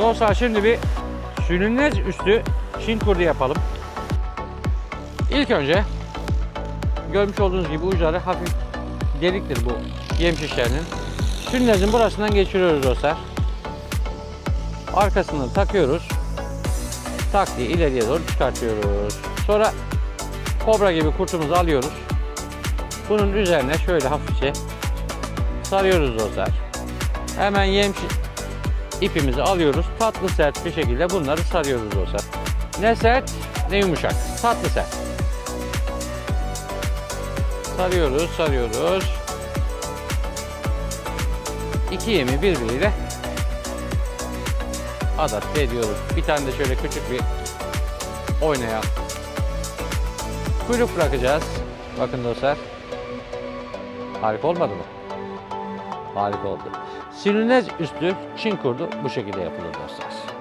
Dostlar şimdi bir sülünez üstü Çin kurdu yapalım. İlk önce görmüş olduğunuz gibi uçları hafif deliktir bu yem şişlerinin. Sülünezin burasından geçiriyoruz dostlar. Arkasını takıyoruz. Tak diye ileriye doğru çıkartıyoruz. Sonra kobra gibi kurtumuzu alıyoruz. Bunun üzerine şöyle hafifçe sarıyoruz dostlar. Hemen yem ipimizi alıyoruz. Tatlı sert bir şekilde bunları sarıyoruz dostlar. Ne sert ne yumuşak. Tatlı sert. Sarıyoruz, sarıyoruz. İki yemi birbiriyle adapte ediyoruz. Bir tane de şöyle küçük bir oynayan kuyruk bırakacağız. Bakın dostlar. Harika olmadı mı? Harika oldu. Sinünez üstü Çin kurdu bu şekilde yapılır dostlar.